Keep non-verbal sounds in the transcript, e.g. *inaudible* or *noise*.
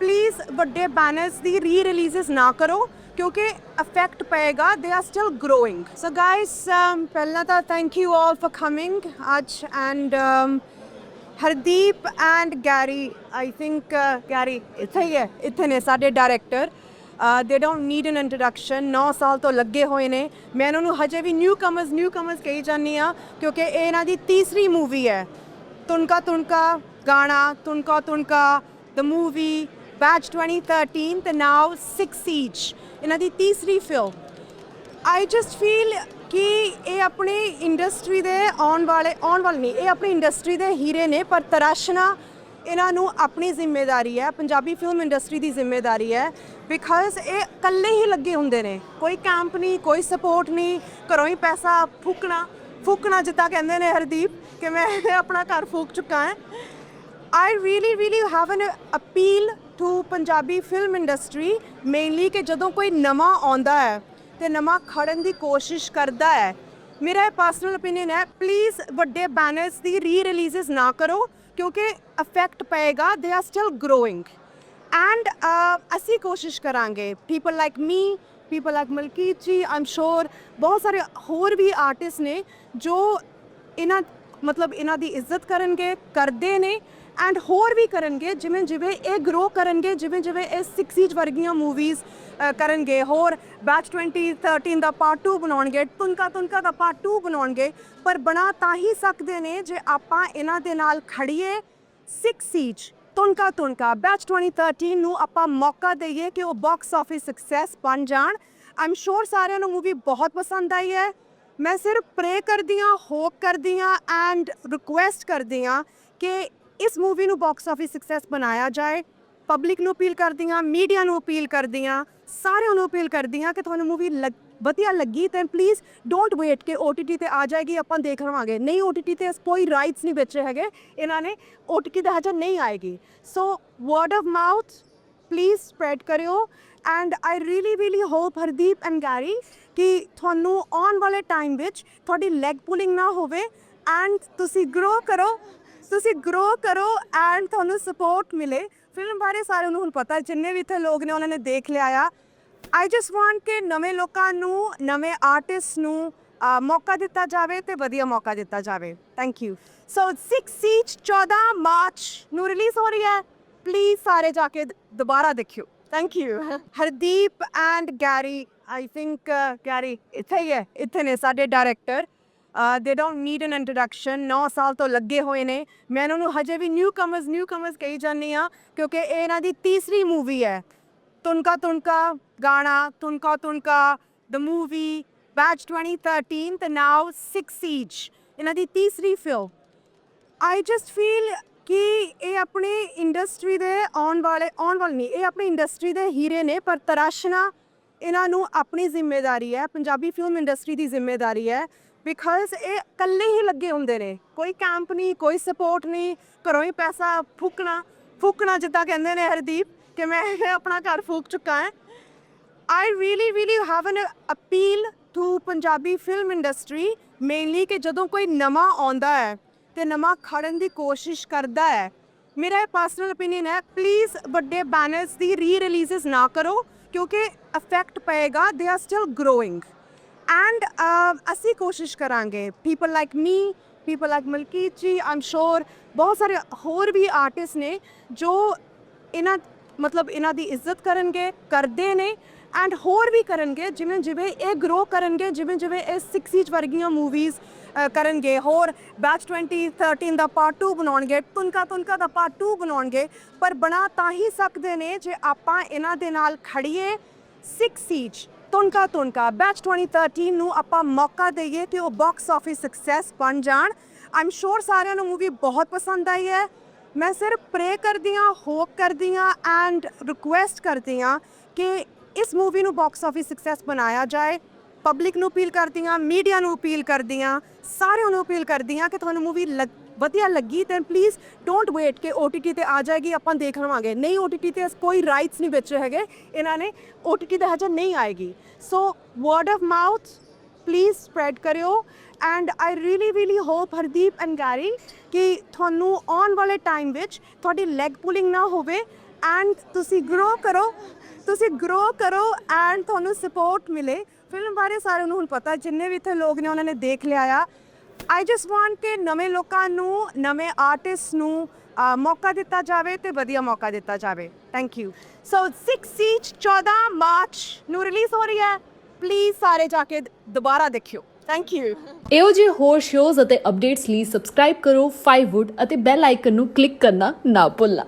Please ਵੱਡੇ banners ਦੀ ਰੀ ਰਿਲੀਜ਼ਸ ਨਾ ਕਰੋ, ਕਿਉਂਕਿ ਇਫੈਕਟ ਪਏਗਾ they are still growing so guys ਪਹਿਲਾਂ ਤਾਂ thank you all for coming ਅੱਜ and um, Hardeep and Gary I think Gary ਇੱਥੇ ਹੀ ਹੈ, ਇੱਥੇ ਨੇ ਸਾਡੇ director they don't need N introduction 9 ਸਾਲ ਤੋਂ ਲੱਗੇ ਹੋਏ ਨੇ। ਮੈਂ ਇਹਨਾਂ ਨੂੰ ਹਜੇ ਵੀ ਨਿਊ ਕਮਰਸ ਨਿਊ ਕਮਰਸ ਕਹੀ ਜਾਂਦੀ ਆ ਕਿਉਂਕਿ ਇਹ ਇਹਨਾਂ ਦੀ ਤੀਸਰੀ ਮੂਵੀ ਹੈ। ਤੁਨਕਾ ਤੁਨਕਾ ਗਾਣਾ ਤੁਨਕਾ ਤੁਨਕਾ ਦ ਮੂਵੀ ਬੈਚ 2013 ਤੇ ਨਾਓ 6 ਈਚ ਇਹਨਾਂ ਦੀ ਤੀਸਰੀ ਫਿਲਮ ਆਈ ਜਸਟ ਫੀਲ ਕਿ ਇਹ ਆਪਣੀ ਇੰਡਸਟਰੀ ਦੇ ਆਉਣ ਵਾਲੇ ਆਉਣ ਵਾਲੇ ਨਹੀਂ, ਇਹ ਆਪਣੀ ਇੰਡਸਟਰੀ ਦੇ ਹੀਰੇ ਨੇ, ਪਰ ਤਰਾਸ਼ਣਾ ਇਹਨਾਂ ਨੂੰ ਆਪਣੀ ਜ਼ਿੰਮੇਵਾਰੀ ਹੈ, ਪੰਜਾਬੀ ਫਿਲਮ ਇੰਡਸਟਰੀ ਦੀ ਜ਼ਿੰਮੇਵਾਰੀ ਹੈ ਬਿਕਾਜ਼ ਇਹ ਇਕੱਲੇ ਹੀ ਲੱਗੇ ਹੁੰਦੇ ਨੇ। ਕੋਈ ਕੈਂਪ ਨਹੀਂ, ਕੋਈ ਸਪੋਰਟ ਨਹੀਂ, ਘਰੋਂ ਹੀ ਪੈਸਾ ਫੂਕਣਾ ਫੂਕਣਾ ਜਿੱਦਾਂ ਕਹਿੰਦੇ ਨੇ ਹਰਦੀਪ, ਕਿ ਮੈਂ ਆਪਣਾ ਘਰ ਫੂਕ ਚੁੱਕਾ ਹਾਂ। I really really have an appeal to Punjabi film industry mainly ਕਿ ਜਦੋਂ ਕੋਈ ਨਵਾਂ ਆਉਂਦਾ ਹੈ ਤੇ ਨਵਾਂ ਖੜਨ ਦੀ ਕੋਸ਼ਿਸ਼ ਕਰਦਾ ਹੈ, ਮੇਰਾ ਇਹ ਪਰਸਨਲ ਓਪੀਨੀਅਨ ਹੈ ਪਲੀਜ਼ ਵੱਡੇ ਬੈਨਰਸ ਦੀ ਰੀ ਰਿਲੀਜ਼ਸ ਨਾ ਕਰੋ, ਕਿਉਂਕਿ ਇਫੈਕਟ ਪਏਗਾ they are still growing and ਅਸੀਂ ਕੋਸ਼ਿਸ਼ ਕਰਾਂਗੇ people like me people like Malkeet ji I'm sure ਬਹੁਤ ਸਾਰੇ ਹੋਰ ਵੀ ਆਰਟਿਸਟ ਨੇ ਜੋ ਇਹਨਾਂ ਮਤਲਬ ਇਹਨਾਂ ਦੀ ਇੱਜ਼ਤ ਕਰਨਗੇ, ਕਰਦੇ ਨੇ ਐਂਡ ਹੋਰ ਵੀ ਕਰਨਗੇ, ਜਿਵੇਂ ਜਿਵੇਂ ਇਹ ਗਰੋ ਕਰਨਗੇ, ਜਿਵੇਂ ਜਿਵੇਂ ਇਹ 6 ਸੀਜ ਵਰਗੀਆਂ ਮੂਵੀਜ਼ ਕਰਨਗੇ। ਹੋਰ ਬੈਚ 2013 ਦਾ ਪਾਰਟ 2 ਬਣਾਉਣਗੇ, ਤੁਨਕਾ ਤੁਨਕਾ ਦਾ ਪਾਰਟ 2 ਬਣਾਉਣਗੇ, ਪਰ ਬਣਾ ਤਾਂ ਹੀ ਸਕਦੇ ਨੇ ਜੇ ਆਪਾਂ ਇਹਨਾਂ ਦੇ ਨਾਲ ਖੜੀਏ 6 ਸੀਜ ਤੁਨਕਾ ਤੁਨਕਾ ਬੈਚ 2013 ਨੂੰ ਆਪਾਂ ਮੌਕਾ ਦਈਏ ਕਿ ਉਹ ਬਾਕਸ ਆਫਿਸ ਸਕਸੈਸ ਬਣ ਜਾਣ। ਆਮ ਸ਼ੋਰ ਸਾਰਿਆਂ ਨੂੰ ਮੂਵੀ ਬਹੁਤ ਪਸੰਦ ਆਈ ਹੈ। ਮੈਂ ਸਿਰਫ ਪ੍ਰੇ ਕਰਦੀ ਹਾਂ ਹੋਪ ਕਰਦੀ ਹਾਂ ਐਂਡ ਰਿਕੁਐਸਟ ਕਰਦੀ ਹਾਂ ਕਿ ਇਸ ਮੂਵੀ ਨੂੰ ਬਾਕਸ ਆਫਿਸ ਸਕਸੈਸ ਬਣਾਇਆ ਜਾਏ। ਪਬਲਿਕ ਨੂੰ ਅਪੀਲ ਕਰਦੀ ਹਾਂ ਮੀਡੀਆ ਨੂੰ ਅਪੀਲ ਕਰਦੀ ਹਾਂ, ਸਾਰਿਆਂ ਨੂੰ ਅਪੀਲ ਕਰਦੀ ਹਾਂ ਕਿ ਤੁਹਾਨੂੰ ਮੂਵੀ ਵਧੀਆ ਲੱਗੀ ਤਾਂ ਪਲੀਜ਼ ਡੋਂਟ ਵੇਟ ਕਿ OTT ਤੇ ਆ ਜਾਏਗੀ, ਆਪਾਂ ਦੇਖ ਲਵਾਂਗੇ। ਨਹੀਂ OTT ਤੇ ਕੋਈ ਰਾਈਟਸ ਨਹੀਂ ਵੇਚੇ ਹੈਗੇ। ਇਹਨਾਂ ਨੇ OTT ਤੇ ਹਜੇ ਨਹੀਂ ਆਏਗੀ। So word of mouth please spread ਕਰਿਓ and I really really hope Hardeep and Gary ਕਿ ਤੁਹਾਨੂੰ ਆਉਣ ਵਾਲੇ ਟਾਈਮ ਵਿੱਚ ਤੁਹਾਡੀ ਲੈਗ ਪੁਲਿੰਗ ਨਾ ਹੋਵੇ ਐਂਡ ਤੁਸੀਂ ਗਰੋ ਕਰੋ ਤੁਸੀਂ ਗਰੋ ਕਰੋ ਐਂਡ ਤੁਹਾਨੂੰ ਸਪੋਰਟ ਮਿਲੇ ਫਿਲਮ ਬਾਰੇ ਸਾਰਿਆਂ ਨੂੰ ਹੁਣ ਪਤਾ ਜਿੰਨੇ ਵੀ ਇੱਥੇ ਲੋਕ ਨੇ ਉਹਨਾਂ ਨੇ ਦੇਖ ਲਿਆ ਆ ਆਈ ਜਸਟ ਵਾਂਟ ਕਿ ਨਵੇਂ ਲੋਕਾਂ ਨੂੰ ਨਵੇਂ ਆਰਟਿਸਟ ਨੂੰ ਮੌਕਾ ਦਿੱਤਾ ਜਾਵੇ ਤੇ ਵਧੀਆ ਮੌਕਾ ਦਿੱਤਾ ਜਾਵੇ ਥੈਂਕ ਯੂ ਸੋ 6 ਸੀਚ 14 ਮਾਰਚ ਨੂੰ ਰਿਲੀਜ਼ ਹੋ ਰਹੀ ਹੈ ਪਲੀਜ਼ ਸਾਰੇ ਜਾ ਕੇ ਦੁਬਾਰਾ ਦੇਖਿਓ। Thank you *laughs* Hardeep and Gary I think Gary ਇੱਥੇ ਹੀ ਹੈ ਇੱਥੇ ਨੇ ਸਾਡੇ director they don't need N introduction 9 ਸਾਲ ਤੋਂ ਲੱਗੇ ਹੋਏ ਨੇ। ਮੈਂ ਇਹਨਾਂ ਨੂੰ ਹਜੇ ਵੀ ਨਿਊ ਕਮਰਸ ਨਿਊ ਕਮਰਸ ਕਹੀ ਜਾਂਦੀ ਆ ਕਿਉਂਕਿ ਇਹ ਇਹਨਾਂ ਦੀ ਤੀਸਰੀ ਮੂਵੀ ਹੈ। ਤੁਨਕਾ ਤੁਨਕਾ ਗਾਣਾ ਤੁਨਕਾ ਤੁਨਕਾ ਦ ਮੂਵੀ ਬੈਚ 2013 ਤੇ ਨਾਓ 6 ਸੀਜ ਇਹਨਾਂ ਦੀ ਤੀਸਰੀ ਫਿਲਮ ਆਈ ਜਸਟ ਫੀਲ ਕਿ ਇਹ ਆਪਣੀ ਇੰਡਸਟਰੀ ਦੇ ਆਉਣ ਵਾਲੇ ਆਉਣ ਵਾਲੇ ਨਹੀਂ, ਇਹ ਆਪਣੀ ਇੰਡਸਟਰੀ ਦੇ ਹੀਰੇ ਨੇ, ਪਰ ਤਰਾਸ਼ਣਾ ਇਹਨਾਂ ਨੂੰ ਆਪਣੀ ਜ਼ਿੰਮੇਵਾਰੀ ਹੈ, ਪੰਜਾਬੀ ਫਿਲਮ ਇੰਡਸਟਰੀ ਦੀ ਜ਼ਿੰਮੇਵਾਰੀ ਹੈ ਬਿਕਾਜ਼ ਇਹ ਇਕੱਲੇ ਹੀ ਲੱਗੇ ਹੁੰਦੇ ਨੇ, ਕੋਈ ਕੈਂਪ ਨਹੀਂ, ਕੋਈ ਸਪੋਰਟ ਨਹੀਂ, ਘਰੋਂ ਹੀ ਪੈਸਾ ਫੂਕਣਾ ਫੂਕਣਾ ਜਿੱਦਾਂ ਕਹਿੰਦੇ ਨੇ ਹਰਦੀਪ, ਕਿ ਮੈਂ ਆਪਣਾ ਘਰ ਫੂਕ ਚੁੱਕਾ ਹਾਂ। I really really have an appeal to Punjabi film industry mainly ਕਿ ਜਦੋਂ ਕੋਈ ਨਵਾਂ ਆਉਂਦਾ ਹੈ ਤੇ ਨਵਾਂ ਖੜਨ ਦੀ ਕੋਸ਼ਿਸ਼ ਕਰਦਾ ਹੈ। ਮੇਰਾ ਇਹ ਪਰਸਨਲ ਓਪੀਨੀਅਨ ਹੈ ਪਲੀਜ਼ ਵੱਡੇ ਬੈਨਰਸ ਦੀ ਰੀ ਰਿਲੀਜ਼ਸ ਨਾ ਕਰੋ, ਕਿਉਂਕਿ ਇਫੈਕਟ ਪਏਗਾ they are still growing and ਅਸੀਂ ਕੋਸ਼ਿਸ਼ ਕਰਾਂਗੇ people like me people like Malkeet ji I'm sure ਬਹੁਤ ਸਾਰੇ ਹੋਰ ਵੀ ਆਰਟਿਸਟ ਨੇ ਜੋ ਇਹਨਾਂ ਮਤਲਬ ਇਹਨਾਂ ਦੀ ਇੱਜ਼ਤ ਕਰਨਗੇ, ਕਰਦੇ ਨੇ ਐਂਡ ਹੋਰ ਵੀ ਕਰਨਗੇ, ਜਿਵੇਂ ਜਿਵੇਂ ਇਹ ਗਰੋ ਕਰਨਗੇ, ਜਿਵੇਂ ਜਿਵੇਂ ਇਹ 6 ਸੀਜ ਵਰਗੀਆਂ ਮੂਵੀਜ਼ ਕਰਨਗੇ। ਹੋਰ ਬੈਚ 2013 ਦਾ ਪਾਰਟ 2 ਬਣਾਉਣਗੇ, ਤੁਨਕਾ ਤੁਨਕਾ ਦਾ ਪਾਰਟ 2 ਬਣਾਉਣਗੇ, ਪਰ ਬਣਾ ਤਾਂ ਹੀ ਸਕਦੇ ਨੇ ਜੇ ਆਪਾਂ ਇਹਨਾਂ ਦੇ ਨਾਲ ਖੜੀਏ 6 ਸੀਜ ਤੁਨਕਾ ਤੁਨਕਾ ਬੈਚ 2013 ਨੂੰ ਆਪਾਂ ਮੌਕਾ ਦਈਏ ਕਿ ਉਹ ਬਾਕਸ ਆਫਿਸ ਸਕਸੈਸ ਬਣ ਜਾਣ। ਆਮ ਸ਼ੋਰ ਸਾਰਿਆਂ ਨੂੰ ਮੂਵੀ ਬਹੁਤ ਪਸੰਦ ਆਈ ਹੈ। ਮੈਂ ਸਿਰਫ ਪ੍ਰੇ ਕਰਦੀ ਹਾਂ ਹੋਪ ਕਰਦੀ ਹਾਂ ਐਂਡ ਰਿਕੁਐਸਟ ਕਰਦੀ ਹਾਂ ਕਿ ਇਸ ਮੂਵੀ ਨੂੰ ਬਾਕਸ ਆਫਿਸ ਸਕਸੈਸ ਬਣਾਇਆ ਜਾਏ। ਪਬਲਿਕ ਨੂੰ ਅਪੀਲ ਕਰਦੀ ਹਾਂ ਮੀਡੀਆ ਨੂੰ ਅਪੀਲ ਕਰਦੀ ਹਾਂ, ਸਾਰਿਆਂ ਨੂੰ ਅਪੀਲ ਕਰਦੀ ਹਾਂ ਕਿ ਤੁਹਾਨੂੰ ਮੂਵੀ ਵਧੀਆ ਲੱਗੀ ਤਾਂ ਪਲੀਜ਼ ਡੋਂਟ ਵੇਟ ਕਿ OTT ਤੇ ਆ ਜਾਏਗੀ, ਆਪਾਂ ਦੇਖ ਲਵਾਂਗੇ। ਨਹੀਂ OTT ਤੇ ਕੋਈ ਰਾਈਟਸ ਨਹੀਂ ਵੇਚੇ ਹੈਗੇ। ਇਹਨਾਂ ਨੇ OTT ਤੇ ਹਜੇ ਨਹੀਂ ਆਏਗੀ। So word of mouth please spread ਕਰਿਓ and I really really hope Hardeep and Gary ਕਿ ਤੁਹਾਨੂੰ ਆਉਣ ਵਾਲੇ ਟਾਈਮ ਵਿੱਚ ਤੁਹਾਡੀ ਲੈਗ ਪੁਲਿੰਗ ਨਾ ਹੋਵੇ ਐਂਡ ਤੁਸੀਂ ਗਰੋ ਕਰੋ ਤੁਸੀਂ ਗਰੋ ਕਰੋ ਐਂਡ ਤੁਹਾਨੂੰ ਸਪੋਰਟ ਮਿਲੇ ਫਿਲਮ ਬਾਰੇ ਸਾਰਿਆਂ ਨੂੰ ਹੁਣ ਪਤਾ ਜਿੰਨੇ ਵੀ ਇੱਥੇ ਲੋਕ ਨੇ ਉਹਨਾਂ ਨੇ ਦੇਖ ਲਿਆ ਆ ਆਈ ਜਸਟ ਵਾਂਟ ਕਿ ਨਵੇਂ ਲੋਕਾਂ ਨੂੰ ਨਵੇਂ ਆਰਟਿਸਟ ਨੂੰ ਅ, ਮੌਕਾ ਦਿੱਤਾ ਜਾਵੇ ਤੇ ਵਧੀਆ ਮੌਕਾ ਦਿੱਤਾ ਜਾਵੇ ਥੈਂਕ ਯੂ ਸੋ 6 ਸੀਚ 14 ਮਾਰਚ ਨੂੰ ਰਿਲੀਜ਼ ਹੋ ਰਹੀ ਹੈ ਪਲੀਜ਼ ਸਾਰੇ ਜਾ ਕੇ ਦੁਬਾਰਾ ਦੇਖਿਓ। ਥੈਂਕ ਯੂ ਇਹੋ ਜਿਹੇ ਹੋਰ ਸ਼ੋਜ਼ ਅਤੇ ਅਪਡੇਟਸ ਲਈ ਸਬਸਕ੍ਰਾਈਬ ਕਰੋ 5wood ਅਤੇ ਬੈਲ ਆਈਕਨ ਨੂੰ ਕਲਿੱਕ ਕਰਨਾ ਨਾ ਭੁੱਲਣਾ।